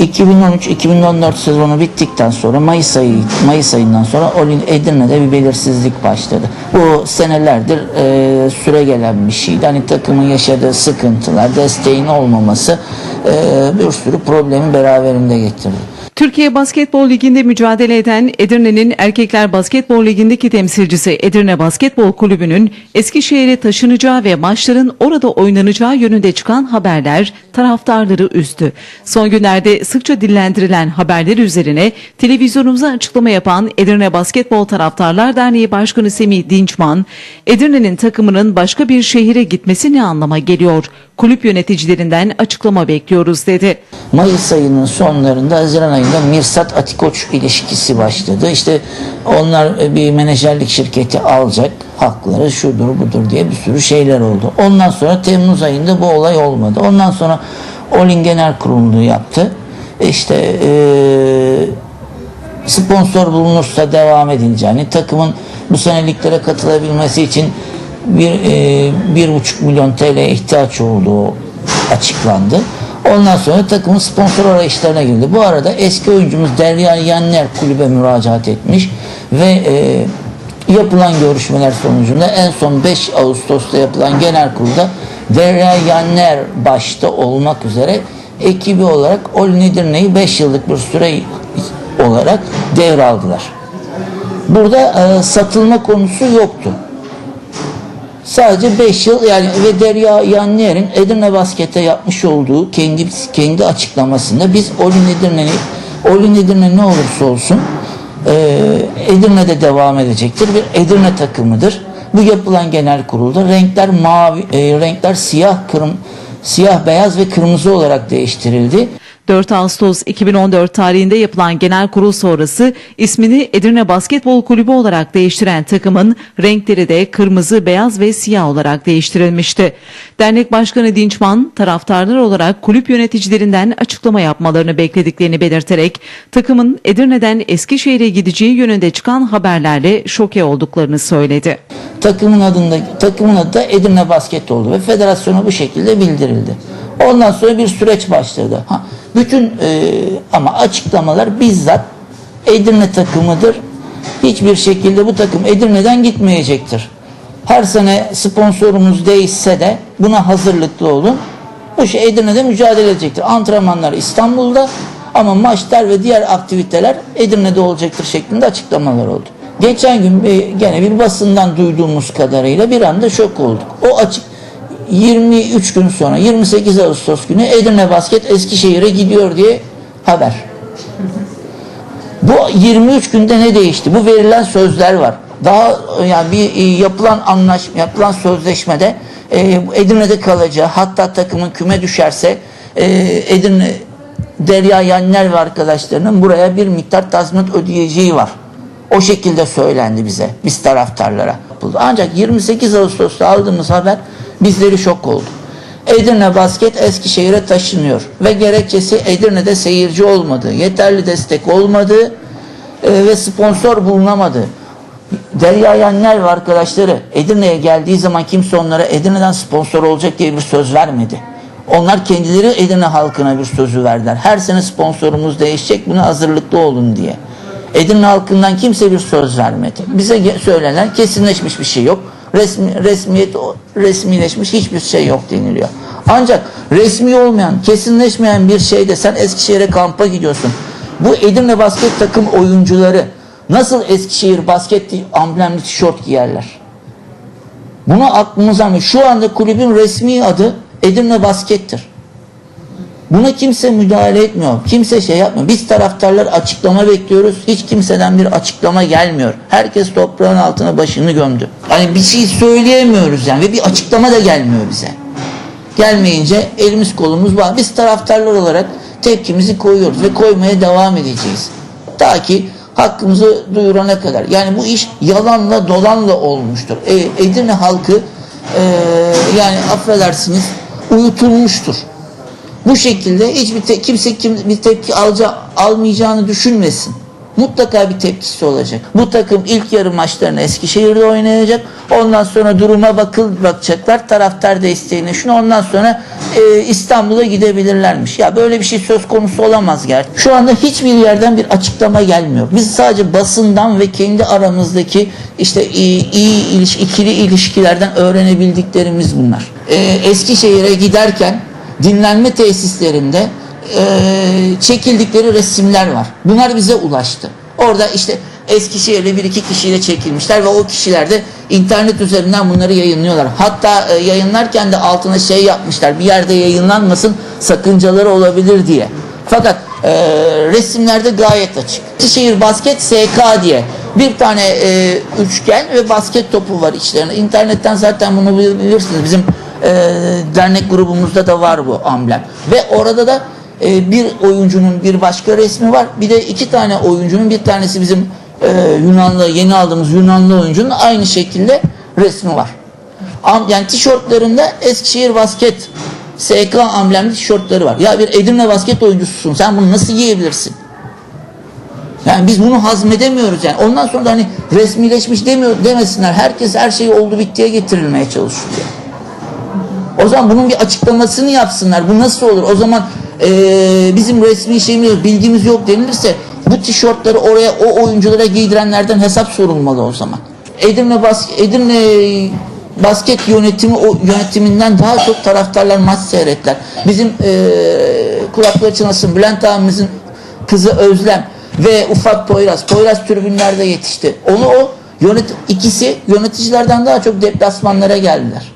2013-2014 sezonu bittikten sonra Mayıs ayı Mayıs ayından sonra Edirne'de bir belirsizlik başladı. Bu senelerdir e, süre gelen bir şeydi. Hani takımın yaşadığı sıkıntılar, desteğin olmaması e, bir sürü problemi beraberinde getirdi. Türkiye Basketbol Ligi'nde mücadele eden Edirne'nin Erkekler Basketbol Ligi'ndeki temsilcisi Edirne Basketbol Kulübü'nün Eskişehir'e taşınacağı ve maçların orada oynanacağı yönünde çıkan haberler taraftarları üzdü. Son günlerde sıkça dillendirilen haberler üzerine televizyonumuza açıklama yapan Edirne Basketbol Taraftarlar Derneği Başkanı Semih Dinçman, Edirne'nin takımının başka bir şehire gitmesi ne anlama geliyor? Kulüp yöneticilerinden açıklama bekliyoruz dedi. Mayıs ayının sonlarında Haziran ayında Mirsat Atikoç ilişkisi başladı. İşte onlar e, bir menajerlik şirketi alacak hakları şudur budur diye bir sürü şeyler oldu. Ondan sonra Temmuz ayında bu olay olmadı. Ondan sonra Olin Genel Kurulu yaptı. İşte eee sponsor bulunursa devam edileceğini, takımın bu seneliklere katılabilmesi için bir, e, bir buçuk milyon TL ihtiyaç olduğu açıklandı. Ondan sonra takımın sponsor arayışlarına girdi. Bu arada eski oyuncumuz Derya Yanner kulübe müracaat etmiş ve e, yapılan görüşmeler sonucunda en son 5 Ağustos'ta yapılan genel kurulda Derya Yanner başta olmak üzere ekibi olarak Olin Edirne'yi 5 yıllık bir süre olarak devraldılar. Burada e, satılma konusu yoktu. Sadece 5 yıl yani ve Derya Yanner'in Edirne Basket'te yapmış olduğu kendi kendi açıklamasında biz Olin Edirne'yi Olin Edirne ne olursa olsun e, Edirne'de devam edecektir. Bir Edirne takımıdır. Bu yapılan genel kurulda renkler mavi, e, renkler siyah, kırm, siyah, beyaz ve kırmızı olarak değiştirildi. 4 Ağustos 2014 tarihinde yapılan genel kurul sonrası ismini Edirne Basketbol Kulübü olarak değiştiren takımın renkleri de kırmızı, beyaz ve siyah olarak değiştirilmişti. Dernek Başkanı Dinçman taraftarlar olarak kulüp yöneticilerinden açıklama yapmalarını beklediklerini belirterek takımın Edirne'den Eskişehir'e gideceği yönünde çıkan haberlerle şoke olduklarını söyledi. takımın adında takımın adı da Edirne Basket oldu ve federasyona bu şekilde bildirildi. Ondan sonra bir süreç başladı. Ha, bütün e, ama açıklamalar bizzat Edirne takımıdır. Hiçbir şekilde bu takım Edirne'den gitmeyecektir. Her sene sponsorumuz değişse de buna hazırlıklı olun. Bu şey Edirne'de mücadele edecektir. Antrenmanlar İstanbul'da ama maçlar ve diğer aktiviteler Edirne'de olacaktır şeklinde açıklamalar oldu. Geçen gün bir, gene bir basından duyduğumuz kadarıyla bir anda şok olduk. O açık 23 gün sonra 28 Ağustos günü Edirne Basket Eskişehir'e gidiyor diye haber. Bu 23 günde ne değişti? Bu verilen sözler var. Daha yani bir e, yapılan anlaşma, yapılan sözleşmede e, Edirne'de kalacağı, hatta takımın küme düşerse e, Edirne Derya Yanner ve arkadaşlarının buraya bir miktar tazminat ödeyeceği var. O şekilde söylendi bize, biz taraftarlara. Ancak 28 Ağustos'ta aldığımız haber bizleri şok oldu. Edirne Basket Eskişehir'e taşınıyor ve gerekçesi Edirne'de seyirci olmadığı, yeterli destek olmadığı e, ve sponsor bulunamadığı. Derya Yanner ve arkadaşları Edirne'ye geldiği zaman kimse onlara Edirne'den sponsor olacak diye bir söz vermedi. Onlar kendileri Edirne halkına bir sözü verdiler. Her sene sponsorumuz değişecek buna hazırlıklı olun diye. Edirne halkından kimse bir söz vermedi. Bize söylenen kesinleşmiş bir şey yok. Resmi, resmiyet resmileşmiş hiçbir şey yok deniliyor. Ancak resmi olmayan, kesinleşmeyen bir şeyde sen Eskişehir'e kampa gidiyorsun. Bu Edirne basket takım oyuncuları nasıl Eskişehir basket amblemli tişört giyerler? Bunu aklımıza mı? Şu anda kulübün resmi adı Edirne Basket'tir. Buna kimse müdahale etmiyor. Kimse şey yapmıyor. Biz taraftarlar açıklama bekliyoruz. Hiç kimseden bir açıklama gelmiyor. Herkes toprağın altına başını gömdü. Hani bir şey söyleyemiyoruz yani ve bir açıklama da gelmiyor bize. Gelmeyince elimiz kolumuz bağlı. Biz taraftarlar olarak tepkimizi koyuyoruz ve koymaya devam edeceğiz. Ta ki hakkımızı duyurana kadar. Yani bu iş yalanla dolanla olmuştur. E, Edirne halkı e, yani affedersiniz uyutulmuştur. Bu şekilde hiçbir te- kimse kim, bir tepki alaca, almayacağını düşünmesin. mutlaka bir tepkisi olacak. Bu takım ilk yarı maçlarını Eskişehir'de oynayacak. Ondan sonra duruma bakıl bakacaklar. Taraftar desteğine şunu ondan sonra e, İstanbul'a gidebilirlermiş. Ya böyle bir şey söz konusu olamaz gerçi. Şu anda hiçbir yerden bir açıklama gelmiyor. Biz sadece basından ve kendi aramızdaki işte iyi, iyi iliş, ikili ilişkilerden öğrenebildiklerimiz bunlar. E, Eskişehir'e giderken dinlenme tesislerinde e, çekildikleri resimler var. Bunlar bize ulaştı. Orada işte Eskişehir'le bir iki kişiyle çekilmişler ve o kişiler de internet üzerinden bunları yayınlıyorlar. Hatta e, yayınlarken de altına şey yapmışlar. Bir yerde yayınlanmasın sakıncaları olabilir diye. Fakat e, resimlerde gayet açık. Eskişehir Basket SK diye bir tane e, üçgen ve basket topu var içlerinde. İnternetten zaten bunu bilirsiniz. Bizim e, dernek grubumuzda da var bu amblem. Ve orada da e, bir oyuncunun bir başka resmi var. Bir de iki tane oyuncunun bir tanesi bizim e, Yunanlı yeni aldığımız Yunanlı oyuncunun aynı şekilde resmi var. Am, yani tişörtlerinde Eskişehir Basket SK amblemli tişörtleri var. Ya bir Edirne basket oyuncususun. Sen bunu nasıl giyebilirsin? Yani biz bunu hazmedemiyoruz yani. Ondan sonra da hani resmileşmiş demiyor demesinler. Herkes her şeyi oldu bittiye getirilmeye çalışıyor. O zaman bunun bir açıklamasını yapsınlar. Bu nasıl olur? O zaman eee, bizim resmi şeyimiz, bilgimiz yok denilirse bu tişörtleri oraya o oyunculara giydirenlerden hesap sorulmalı o zaman. Edirne bas Edirne basket yönetimi o yönetiminden daha çok taraftarlar maç seyrettiler. Bizim eee kulakları çınlasın Bülent abimizin kızı Özlem ve ufak Poyraz. Poyraz tribünlerde yetişti. Onu o yönet ikisi yöneticilerden daha çok deplasmanlara geldiler.